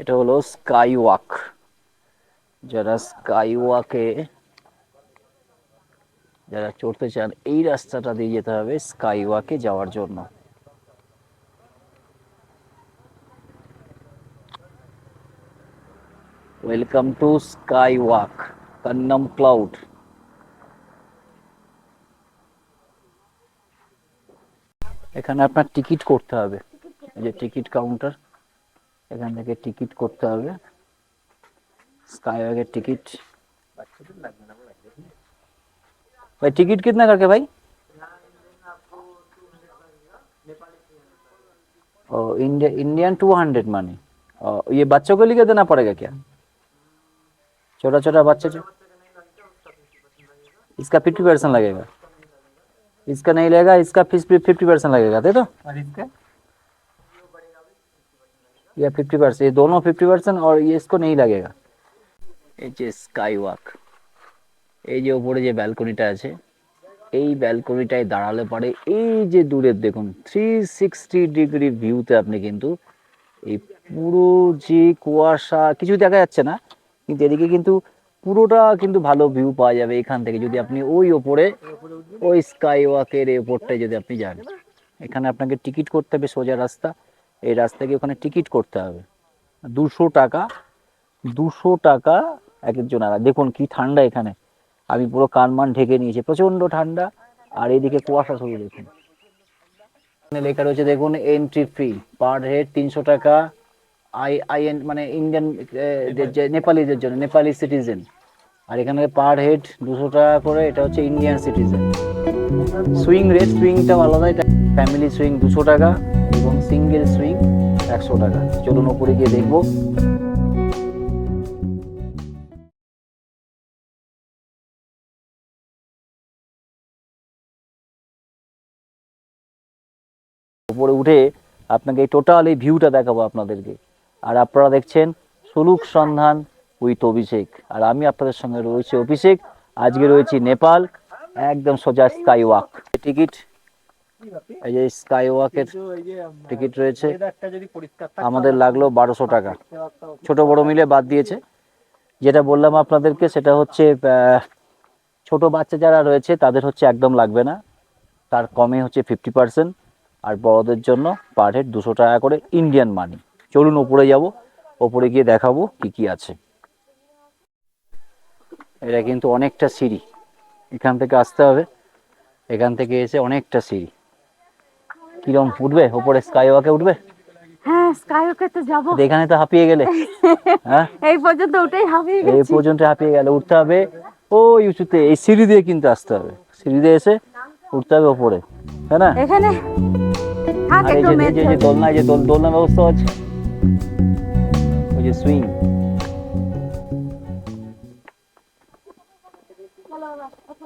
এটা হলো sky walk যারা স্কাই ওয়াকে যারা চড়তে চান, এই রাস্তাটা দিয়ে যেতে হবে স্কাই ওয়াকে যাওয়ার জন্য। ওয়েলকাম টু স্কাই ওয়াক কান্নাম ক্লাউড এখানে আপনার টিকিট করতে হবে। যে টিকিট কাউন্টার এখান থেকে টিকিট করতে হবে स्काई वॉक टिकट भाई टिकट कितना करके भाई ओ इंडिया इंडियन टू हंड्रेड मानी और ये बच्चों को लिए देना पड़ेगा क्या छोटा छोटा बच्चा जो इसका फिफ्टी परसेंट लगेगा इसका नहीं लगेगा इसका फीस फिफ्टी परसेंट लगेगा दे तो और इसका या फिफ्टी परसेंट ये दोनों फिफ्टी परसेंट और ये इसको नहीं लगेगा এই যে স্কাই ওয়াক এই যে ওপরে যে ব্যালকনিটা আছে এই ব্যালকনিটায় দাঁড়ালে পরে এই যে দূরের দেখুন থ্রি সিক্সটি ডিগ্রি ভিউতে আপনি কিন্তু এই পুরো যে কুয়াশা কিছু দেখা যাচ্ছে না কিন্তু এদিকে কিন্তু পুরোটা কিন্তু ভালো ভিউ পাওয়া যাবে এখান থেকে যদি আপনি ওই ওপরে ওই স্কাই ওয়াকের এই ওপরটায় যদি আপনি যান এখানে আপনাকে টিকিট করতে হবে সোজা রাস্তা এই রাস্তা গিয়ে ওখানে টিকিট করতে হবে। দুশো টাকা দুশো টাকা এক একজন আর, দেখুন কি ঠান্ডা এখানে। আমি পুরো কানমান ঢেকে নিয়েছি প্রচণ্ড ঠান্ডা। আর এদিকে কুয়াশা শুরু দেখুন এখানে লেখা রয়েছে, দেখুন এন্ট্রি ফ্রি পার হেড তিনশো টাকা। আই আই এন মানে ইন্ডিয়ান নেপালিদের জন্য, নেপালি সিটিজেন আর এখানে পার হেড দুশো টাকা করে, এটা হচ্ছে ইন্ডিয়ান সিটিজেন সুইং রেট সুইংটাও আলাদা, এটা ফ্যামিলি সুইং দুশো টাকা এবং সিঙ্গেল সুইং একশো টাকা। চলুন ওপরে গিয়ে দেখব। উপরে উঠে আপনাকে এই টোটাল এই ভিউটা দেখাবো আপনাদেরকে। আর আপনারা দেখছেন সুলুক সন্ধান উইথ অভিষেক। আর আমি আপনাদের সঙ্গে রয়েছে অভিষেক। আজকে রয়েছি নেপাল। একদম সোজা স্কাই ওয়াক টিকিট এই যে স্কাই ওয়াকের টিকিট রয়েছে আমাদের লাগল বারোশো টাকা। ছোট বড় মিলে বাদ দিয়েছে। যেটা বললাম আপনাদেরকে সেটা হচ্ছে ছোট বাচ্চা যারা রয়েছে তাদের হচ্ছে একদম লাগবে না। তার কমে হচ্ছে ফিফটি পার্সেন্ট আর বড়দের জন্য পার হেড দুশো টাকা করে ইন্ডিয়ান মানি চলুন ওপরে যাব ওপরে গিয়ে দেখাবো কি কি আছে। এটা কিন্তু অনেকটা সিঁড়ি। এখান থেকে আসতে হবে। এখান থেকে এসে অনেকটা সিঁড়ি। কিরম উঠবে? ওপরে স্কাই ওয়াকে উঠবে? হ্যাঁ স্কাইওকে তো যাব। এখানে তো হাঁপিয়ে গেলে। হ্যাঁ? এই পর্যন্ত ওটাই হাবিয়ে এই পর্যন্ত হাঁপিয়ে গেলে উঠতে হবে। ওই উঁচুতে এই সিঁড়ি দিয়ে কিন্তু আসতে হবে। সিঁড়ি দিয়ে এসে উঠতে হবে ওপরে। তাই না? এখানে? আর এই যে দোলনা যে দোলনা ব্যবস্থা আছে। ওই যে সুইং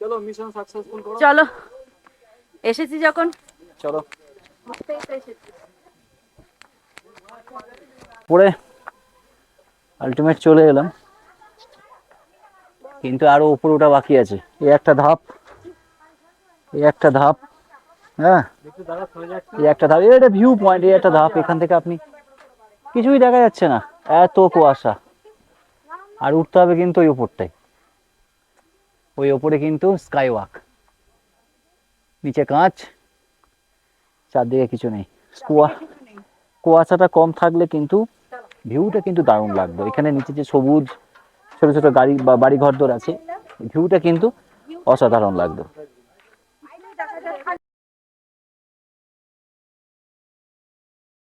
চলো মিশন সাকসেসফুল করো। চলো এসেছি যখন। চলো। পরে আলটিমেট চলে এলাম। কিন্তু আরও উপরে ওটা বাকি আছে। এই একটা ধাপ এই একটা ধাপ হ্যাঁ? এই একটা ধাপ এটা ভিউ পয়েন্ট এই একটা ধাপ এখান থেকে আপনি কিছুই দেখা যাচ্ছে না। এত কুয়াশা। আর উঠতে হবে কিন্তু ওই উপরটাই ওই ওপরে কিন্তু স্কাই ওয়াক নিচে কাঁচ, চারদিকে কিছু নেই। কুয়া কুয়াশাটা কম থাকলে কিন্তু ভিউটা কিন্তু দারুণ লাগবে। এখানে নিচে যে সবুজ, ছোট ছোট গাড়ি বা বাড়ি ঘর দর আছে ভিউটা কিন্তু অসাধারণ লাগবে।